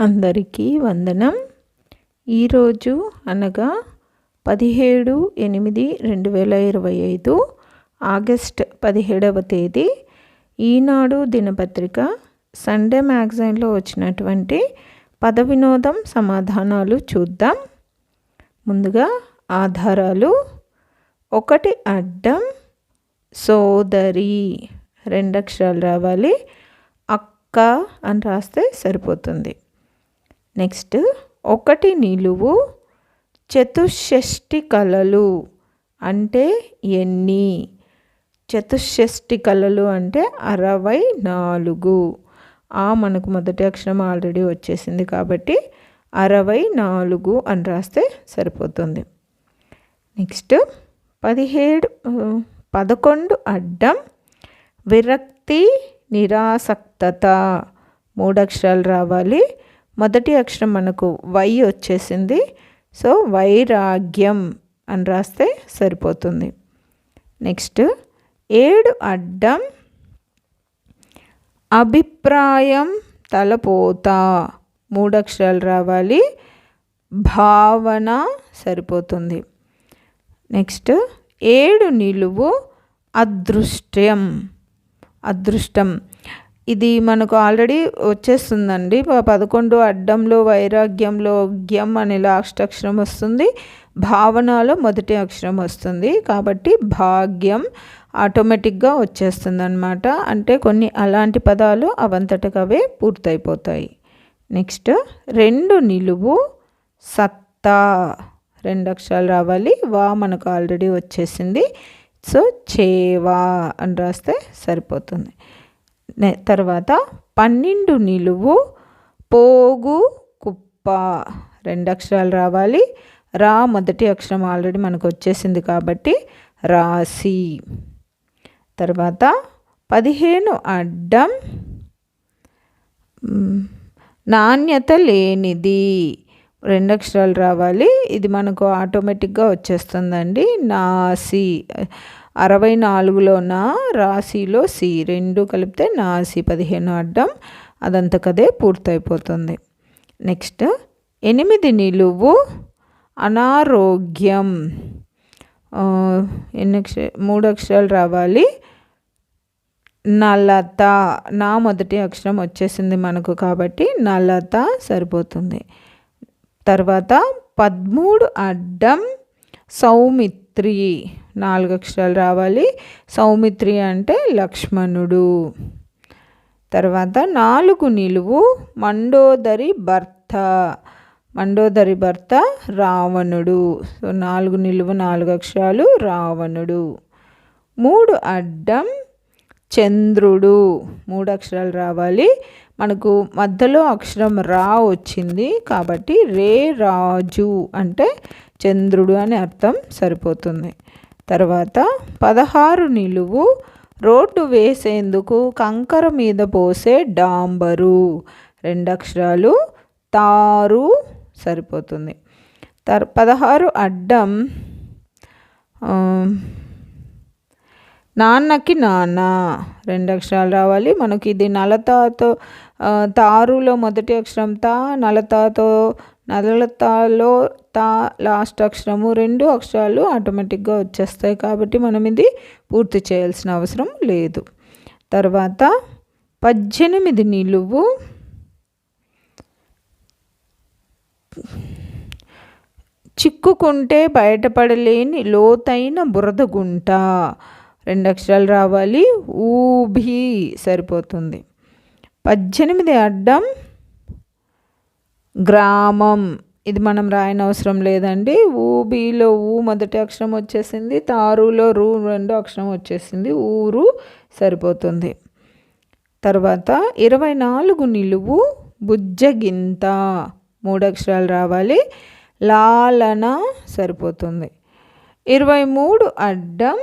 అందరికీ వందనం. ఈరోజు అనగా పదిహేడు ఎనిమిది రెండు వేల ఇరవై ఐదు ఆగస్ట్ పదిహేడవ తేదీ. ఈనాడు దినపత్రిక సండే మ్యాగజైన్లో వచ్చినటువంటి పద వినోదం సమాధానాలు చూద్దాం. ముందుగా ఆధారాలు. ఒకటి అడ్డం సోదరి రెండు అక్షరాలు రావాలి. అక్క అని రాస్తే సరిపోతుంది. నెక్స్ట్ ఒకటి నిలువు చతుషష్టి కళలు అంటే ఎన్ని? చతుషష్టి కళలు అంటే అరవై నాలుగు. ఆ మనకు మొదటి అక్షరం ఆల్రెడీ వచ్చేసింది కాబట్టి అరవై నాలుగు అని రాస్తే సరిపోతుంది. నెక్స్ట్ పదిహేడు పదకొండు అడ్డం విరక్తి నిరాసక్తత. మూడు అక్షరాలు రావాలి. మొదటి అక్షరం మనకు వై వచ్చేసింది. సో వైరాగ్యం అని రాస్తే సరిపోతుంది. నెక్స్ట్ ఏడు అడ్డం అభిప్రాయం తలపోత. మూడు అక్షరాలు రావాలి. భావన సరిపోతుంది. నెక్స్ట్ ఏడు నిలువు అదృష్టం. అదృష్టం. ఇది మనకు ఆల్రెడీ వచ్చేస్తుందండి. పదకొండు అడ్డంలో వైరాగ్యంలో గ్యం అనే లాస్ట్ అక్షరం వస్తుంది. భావనలో మొదటి అక్షరం వస్తుంది. కాబట్టి భాగ్యం ఆటోమేటిక్గా వచ్చేస్తుంది అనమాట అంటే కొన్ని అలాంటి పదాలు అవంతటకవే పూర్తయిపోతాయి. నెక్స్ట్ రెండు నిలువు సత్తా రెండు అక్షరాలు రావాలి. వా మనకు ఆల్రెడీ వచ్చేసింది. సో చేవా అని రాస్తే సరిపోతుంది. తర్వాత పన్నెండు నిలువు పోగు కుప్ప. రెండు అక్షరాలు రావాలి. రా మొదటి అక్షరం ఆల్రెడీ మనకు వచ్చేసింది కాబట్టి రాసి. తర్వాత పదిహేను అడ్డం. నాణ్యత లేనిది. రెండు అక్షరాలు రావాలి. ఇది మనకు ఆటోమేటిక్గా వచ్చేస్తుందండి. నాసి. అరవై నాలుగులో నా రాశిలో సి రెండు కలిపితే నాసి పదిహేను అడ్డం అదంతకదే పూర్తయిపోతుంది. నెక్స్ట్ ఎనిమిది నిలువు అనారోగ్యం. ఎన్ని అక్ష మూడు అక్షరాలు రావాలి. నలత నా మొదటి అక్షరం వచ్చేసింది మనకు కాబట్టి నలత సరిపోతుంది. తర్వాత పదమూడు అడ్డం సౌమిత్ సౌమిత్రి నాలుగు అక్షరాలు రావాలి. సౌమిత్రి అంటే లక్ష్మణుడు. తర్వాత నాలుగు నిలువు మండోదరి భర్త. మండోదరి భర్త రావణుడు. సో నాలుగు నిలువు నాలుగు అక్షరాలు రావణుడు. మూడు అడ్డం చంద్రుడు. మూడు అక్షరాలు రావాలి. మనకు మధ్యలో అక్షరం రా వచ్చింది కాబట్టి రే రాజు అంటే చంద్రుడు అని అర్థం సరిపోతుంది. తర్వాత పదహారు నిలువు రోడ్డు వేసేందుకు కంకర మీద పోసే డాంబరు. రెండు అక్షరాలు తారు సరిపోతుంది. తర్ పదహారు అడ్డం నాన్నకి నాన్న. రెండు అక్షరాలు రావాలి. మనకి ఇది నలతాతో తారులో మొదటి అక్షరం తా నలతాతో నలతాలో తా లాస్ట్ అక్షరము. రెండు అక్షరాలు ఆటోమేటిక్గా వచ్చేస్తాయి కాబట్టి మనం ఇది పూర్తి చేయాల్సిన అవసరం లేదు. తర్వాత పద్దెనిమిది నిలువు. చిక్కుకుంటే బయటపడలేని లోతైన బురద గుంట. రెండు అక్షరాలు రావాలి. ఊభి సరిపోతుంది. పద్దెనిమిది అడ్డం గ్రామం. ఇది మనం రాయనవసరం లేదండి. ఊబిలో ఊ మొదటి అక్షరం వచ్చేసింది. తారులో రూ రెండో అక్షరం వచ్చేసింది. ఊరు సరిపోతుంది. తర్వాత ఇరవై నాలుగు నిలువు బుజ్జగింత మూడు అక్షరాలు రావాలి. లాలన సరిపోతుంది. ఇరవై మూడు అడ్డం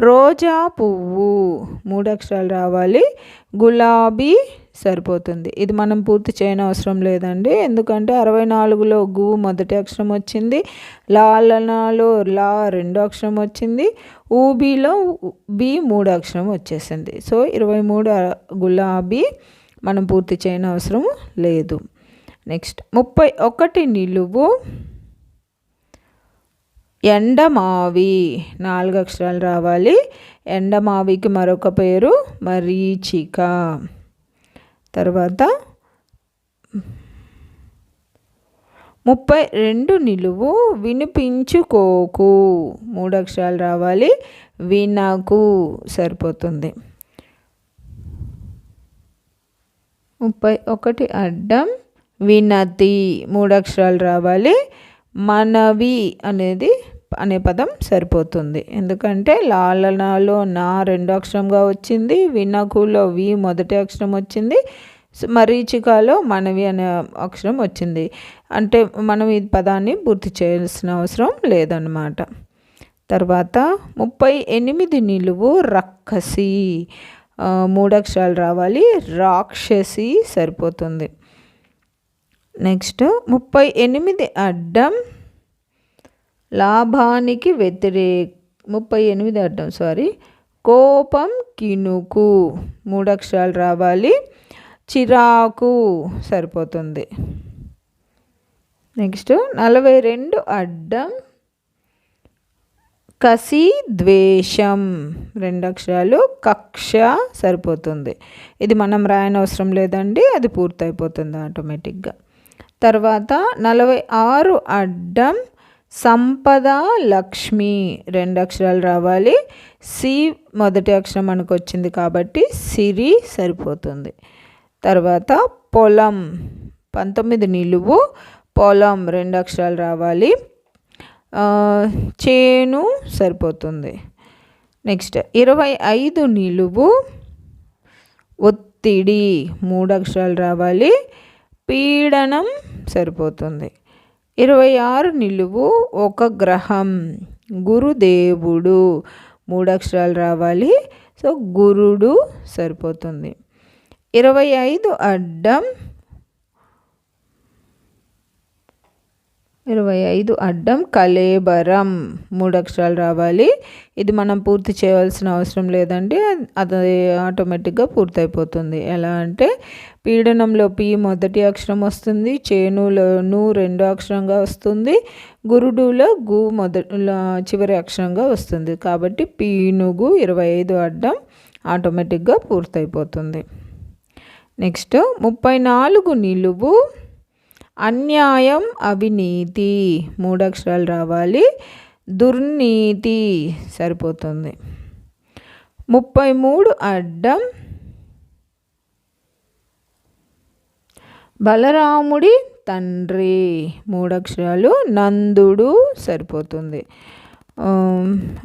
రోజా పువ్వు. మూడు అక్షరాలు రావాలి. గులాబీ సరిపోతుంది. ఇది మనం పూర్తి చేయన అవసరం లేదండి. ఎందుకంటే అరవై నాలుగులో గు మొదటి అక్షరం వచ్చింది. లాలనాలో లా రెండో అక్షరం వచ్చింది. ఊబీలో బి మూడు అక్షరం వచ్చేసింది. సో ఇరవై మూడు గులాబీ మనం పూర్తి చేయన అవసరం లేదు. నెక్స్ట్ ముప్పై ఒకటి నిలువు. ఎండమావి. నాలుగు అక్షరాలు రావాలి. ఎండమావికి మరొక పేరు మరీచిక. తర్వాత ముప్పై రెండు నిలువు వినిపించుకోకు. మూడు అక్షరాలు రావాలి. వినకు. సరిపోతుంది. ముప్పై ఒకటి అడ్డం వినతి. మూడు అక్షరాలు రావాలి. మనవి అనేది అనే పదం సరిపోతుంది. ఎందుకంటే లాలనాలో నా రెండు అక్షరంగా వచ్చింది వినకులో వి మొదటి అక్షరం వచ్చింది మరీచికాలో మనవి అనే అక్షరం వచ్చింది. అంటే మనం ఈ పదాన్ని పూర్తి చేయాల్సిన అవసరం లేదన్నమాట. తర్వాత ముప్పై ఎనిమిది నిలువు రక్కసి మూడు అక్షరాలు రావాలి. రాక్షసి సరిపోతుంది. నెక్స్ట్ ముప్పై ఎనిమిది అడ్డం లాభానికి వ్యతిరేక ముప్పై ఎనిమిది అడ్డం సారీ కోపం కినుకు మూడు అక్షరాలు రావాలి. చిరాకు. సరిపోతుంది. నెక్స్ట్ నలభై రెండు అడ్డం. కసి ద్వేషం. రెండు అక్షరాలు. కక్ష సరిపోతుంది. ఇది మనం రాయనవసరం లేదండి. అది పూర్తయిపోతుంది ఆటోమేటిక్గా తర్వాత నలభై ఆరు అడ్డం. సంపద లక్ష్మి రెండు అక్షరాలు రావాలి. సి మొదటి అక్షరం మనకు వచ్చింది కాబట్టి సిరి సరిపోతుంది. తర్వాత పొలం పంతొమ్మిది నిలువు పొలం రెండు అక్షరాలు రావాలి. చేను సరిపోతుంది. నెక్స్ట్ ఇరవై ఐదు నిలువు ఒత్తిడి మూడు అక్షరాలు రావాలి. పీడనం సరిపోతుంది. ఇరవై ఆరు నిలువు ఒక గ్రహం. గురుదేవుడు. మూడు అక్షరాలు రావాలి. సో గురుడు సరిపోతుంది. ఇరవై ఐదు అడ్డం ఇరవై ఐదు. అడ్డం కలేబరం. మూడు అక్షరాలు రావాలి. ఇది మనం పూర్తి చేయవలసిన అవసరం లేదండి. అది ఆటోమేటిక్గా పూర్తయిపోతుంది. ఎలా అంటే పీడనంలో పి మొదటి అక్షరం వస్తుంది చేనులో ను రెండో అక్షరంగా వస్తుంది గురుడులో గు మొదటి చివరి అక్షరంగా వస్తుంది. కాబట్టి పీనుగు ఇరవై ఐదు అడ్డం ఆటోమేటిక్గా పూర్తయిపోతుంది. నెక్స్ట్ ముప్పై నాలుగు నిలువు. అన్యాయం అవినీతి. మూడు అక్షరాలు రావాలి. దుర్నీతి. సరిపోతుంది. ముప్పై మూడు అడ్డం. బలరాముడి తండ్రి. మూడు అక్షరాలు నందుడు. సరిపోతుంది.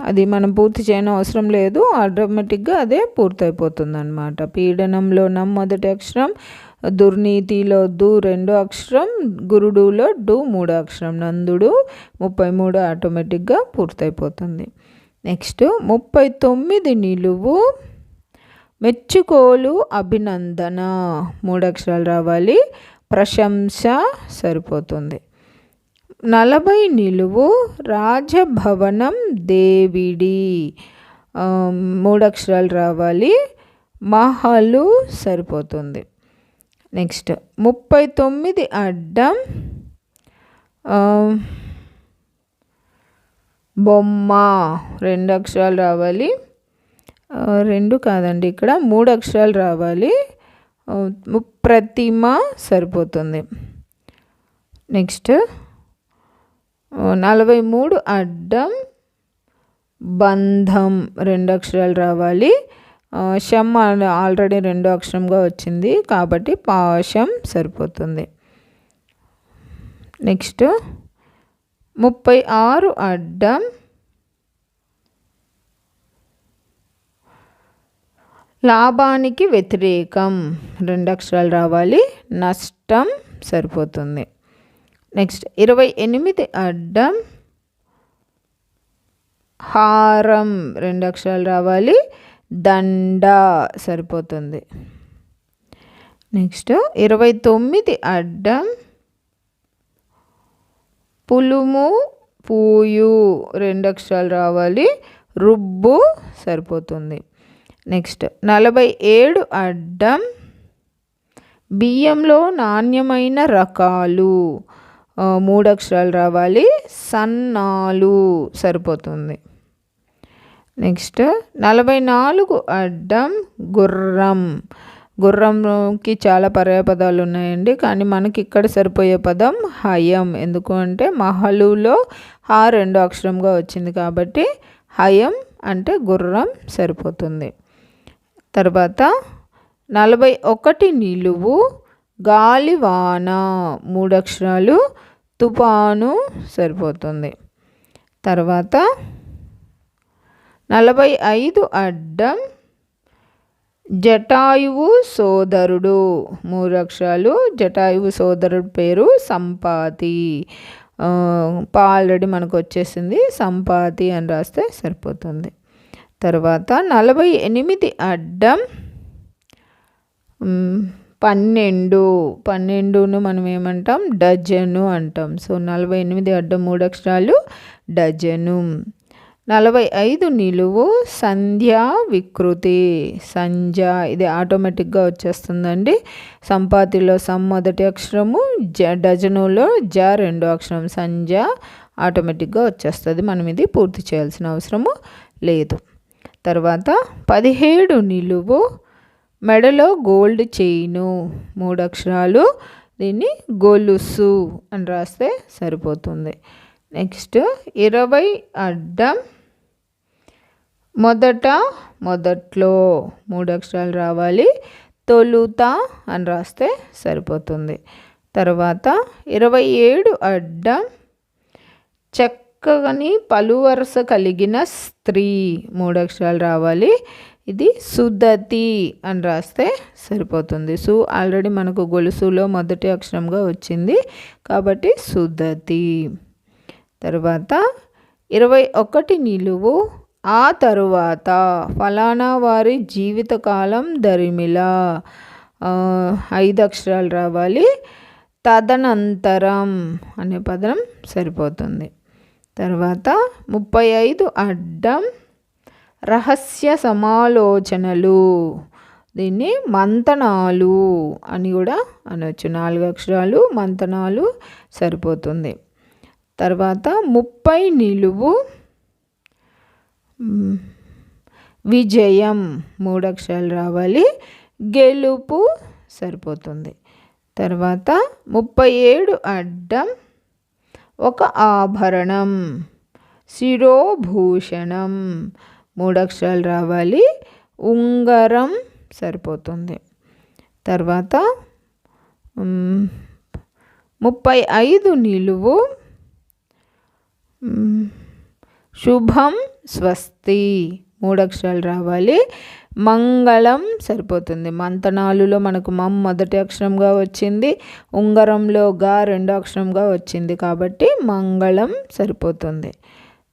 అది మనం పూర్తి చేయని అవసరం లేదు ఆటోమేటిక్గా అదే పూర్తయిపోతుంది అనమాట పీడనంలో నమ్ మొదటి అక్షరం. దుర్నీతిలో దు రెండో అక్షరం గురుడులో డు మూడో అక్షరం. నందుడు ముప్పై మూడు ఆటోమేటిక్గా పూర్తయిపోతుంది. నెక్స్ట్ ముప్పై తొమ్మిది నిలువు మెచ్చుకోలు అభినందన. మూడు అక్షరాలు రావాలి. ప్రశంస సరిపోతుంది. నలభై నిలువు రాజభవనం దేవిడి. మూడు అక్షరాలు రావాలి. మహలు సరిపోతుంది. నెక్స్ట్. ముప్పై తొమ్మిది అడ్డం బొమ్మ. రెండు అక్షరాలు రావాలి. రెండు కాదండి ఇక్కడ. మూడు అక్షరాలు రావాలి. ప్రతిమ సరిపోతుంది. నెక్స్ట్. నలభై మూడు అడ్డం బంధం రెండు అక్షరాలు రావాలి. షమ్ ఆల్రెడీ రెండో అక్షరంగా వచ్చింది కాబట్టి పాశం సరిపోతుంది. నెక్స్ట్ ముప్పై ఆరు అడ్డం. లాభానికి వ్యతిరేకం. రెండు అక్షరాలు రావాలి. నష్టం సరిపోతుంది. నెక్స్ట్ ఇరవై ఎనిమిది అడ్డం. హారం రెండు అక్షరాలు రావాలి. దండ సరిపోతుంది. నెక్స్ట్ ఇరవై తొమ్మిది అడ్డం పులుము పూయు రెండు అక్షరాలు రావాలి. రుబ్బు సరిపోతుంది. నెక్స్ట్ నలభై ఏడు అడ్డం బియ్యంలో నాణ్యమైన రకాలు మూడు అక్షరాలు రావాలి. సన్నాలు సరిపోతుంది. నెక్స్ట్ నలభై నాలుగు అడ్డం గుర్రం. గుర్రంకి చాలా పర్యాపదాలు ఉన్నాయండి కానీ మనకి ఇక్కడ సరిపోయే పదం హయం. ఎందుకు అంటే మహలులో హా రెండు అక్షరంగా వచ్చింది కాబట్టి హయం అంటే గుర్రం సరిపోతుంది. తర్వాత నలభై ఒకటి నిలువు గాలివాన మూడు అక్షరాలు తుపాను సరిపోతుంది. తర్వాత నలభై ఐదు అడ్డం జటాయువు సోదరుడు. మూడు అక్షరాలు జటాయువు సోదరుడు పేరు సంపాతి. ఆల్రెడీ మనకు వచ్చేసింది సంపాతి అని రాస్తే సరిపోతుంది. తర్వాత నలభై ఎనిమిది అడ్డం పన్నెండు. పన్నెండును మనం ఏమంటాం? డజను అంటాం. సో నలభై ఎనిమిది అడ్డం మూడు అక్షరాలు డజను. నలభై ఐదు నిలువు సంధ్యా వికృతి. సంధ్య ఇది ఆటోమేటిక్గా వచ్చేస్తుందండి. సంపాతిలో సమ్ మొదటి అక్షరము జ డజనులో జ రెండో అక్షరం సంధ్య ఆటోమేటిక్గా వచ్చేస్తుంది. మనం ఇది పూర్తి చేయాల్సిన అవసరము లేదు. తర్వాత పదిహేడు నిలువు మెడలో గోల్డ్ చైను మూడు అక్షరాలు దీన్ని గొలుసు అని రాస్తే సరిపోతుంది. నెక్స్ట్ ఇరవై అడ్డం మొదట మొదట్లో మూడు అక్షరాలు రావాలి. తొలుత అని రాస్తే సరిపోతుంది. తర్వాత ఇరవై ఏడు అడ్డం. చక్కని పలువరస కలిగిన స్త్రీ మూడు అక్షరాలు రావాలి. ఇది సుదతి అని రాస్తే సరిపోతుంది. సు ఆల్రెడీ మనకు గొలుసులో మొదటి అక్షరంగా వచ్చింది కాబట్టి సుదతి తర్వాత ఇరవై ఒకటి నిలువు. ఆ తరువాత ఫలానా వారి జీవితకాలం దరిమిలా. ఐదు అక్షరాలు రావాలి. తదనంతరం అనే పదం సరిపోతుంది. తర్వాత ముప్పై ఐదు అడ్డం రహస్య సమాలోచనలు. దీన్ని మంతనాలు అని కూడా అనొచ్చు. నాలుగు అక్షరాలు మంతనాలు సరిపోతుంది. తర్వాత ముప్పై నిలువు విజయం మూడు అక్షరాలు రావాలి. గెలుపు సరిపోతుంది. తర్వాత ముప్పై ఏడు అడ్డం ఒక ఆభరణం శిరోభూషణం మూడు అక్షరాలు రావాలి. ఉంగరం సరిపోతుంది. తర్వాత ముప్పై ఐదు నిలువు శుభం స్వస్తి. మూడు అక్షరాలు రావాలి. మంగళం సరిపోతుంది. మంతనాలులో మనకు మమ్ మొదటి అక్షరంగా వచ్చింది. ఉంగరంలో గా రెండో అక్షరంగా వచ్చింది కాబట్టి మంగళం సరిపోతుంది.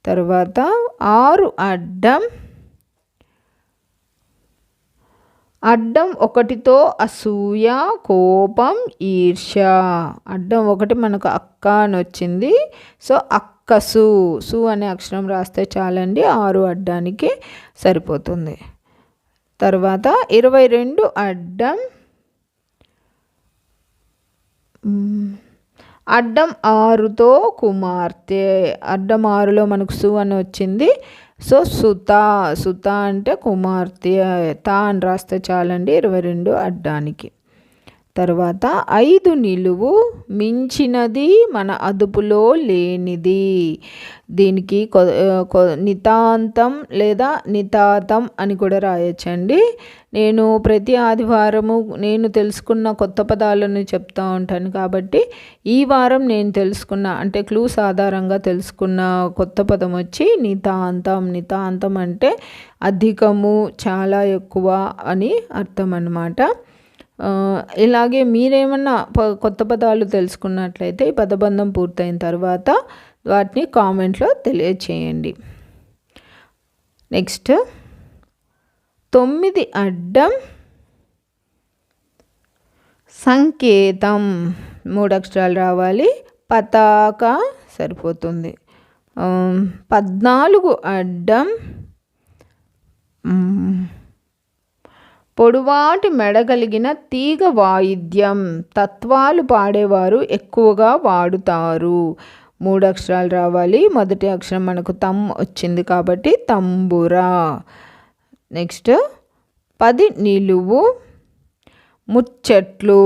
తర్వాత ఆరు అడ్డం. అడ్డం ఒకటితో అసూయ కోపం ఈర్ష అడ్డం ఒకటి మనకు అక్క అని వచ్చింది. సో అక్క కసు సు అనే అక్షరం రాస్తే చాలండి. ఆరు అడ్డానికి సరిపోతుంది. తర్వాత ఇరవై రెండు అడ్డం అడ్డం ఆరుతో కుమార్తె అడ్డం ఆరులో మనకు సు అని వచ్చింది. సో సుత సుత అంటే కుమార్తె తా అని రాస్తే చాలండి. ఇరవై రెండు అడ్డానికి. తర్వాత ఐదు నిలువు మించినది మన అదుపులో లేనిది. దీనికి నితాంతం లేదా నితాతం అని కూడా రాయొచ్చండి. నేను ప్రతి ఆదివారము నేను తెలుసుకున్న కొత్త పదాలను చెప్తూ ఉంటాను కాబట్టి ఈ వారం నేను తెలుసుకున్న అంటే క్లూస్ ఆధారంగా తెలుసుకున్న కొత్త పదం వచ్చి నితాంతం. నితాంతం అంటే అధికము చాలా ఎక్కువ అని అర్థం అన్నమాట ఇలాగే మీరేమన్నా కొత్త పదాలు తెలుసుకున్నట్లయితే పదబంధం పూర్తయిన తర్వాత వాటిని కామెంట్లో తెలియచేయండి. నెక్స్ట్ తొమ్మిది అడ్డం సంకేతం. మూడు అక్షరాలు రావాలి. పతాక సరిపోతుంది. పద్నాలుగు అడ్డం పొడువాటి మెడగలిగిన తీగ వాయిద్యం. తత్వాలు పాడేవారు ఎక్కువగా వాడుతారు. మూడు అక్షరాలు రావాలి. మొదటి అక్షరం మనకు తమ్ వచ్చింది కాబట్టి తంబురా. నెక్స్ట్ పది నిలువు ముచ్చట్లు.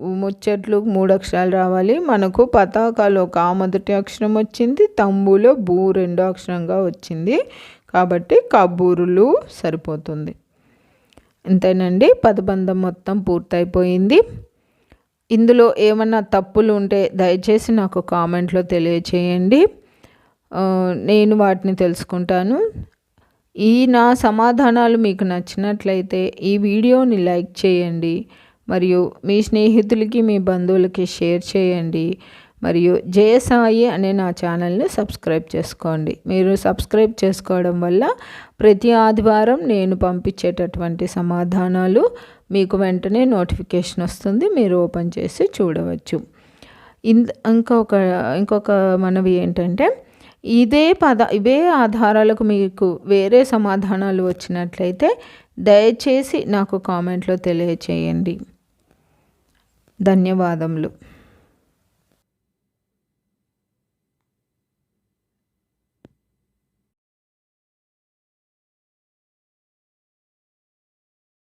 ముచ్చట్లు మూడు అక్షరాలు రావాలి. మనకు పతాకాలో ఒక మొదటి అక్షరం వచ్చింది. తంబులో బూ రెండో అక్షరంగా వచ్చింది. కాబట్టి కబూరులు సరిపోతుంది. ఇంతేనండి పదబంధం మొత్తం పూర్తయిపోయింది. ఇందులో ఏమన్నా తప్పులు ఉంటే దయచేసి నాకు కామెంట్లో తెలియచేయండి. నేను వాటిని తెలుసుకుంటాను. ఈ నా సమాధానాలు మీకు నచ్చినట్లయితే ఈ వీడియోని లైక్ చేయండి. మరియు మీ స్నేహితులకి మీ బంధువులకి షేర్ చేయండి. మరియు జయసాయి అనే నా ఛానల్ని సబ్స్క్రైబ్ చేసుకోండి. మీరు సబ్స్క్రైబ్ చేసుకోవడం వల్ల ప్రతి ఆదివారం నేను పంపించేటటువంటి సమాధానాలు మీకు వెంటనే నోటిఫికేషన్ వస్తుంది. మీరు ఓపెన్ చేసి చూడవచ్చు. ఇంకొక ఇంకొక మనవి ఏంటంటే ఇదే పద ఇవే ఆధారాలకు మీకు వేరే సమాధానాలు వచ్చినట్లయితే దయచేసి నాకు కామెంట్లో తెలియచేయండి. ధన్యవాదములు.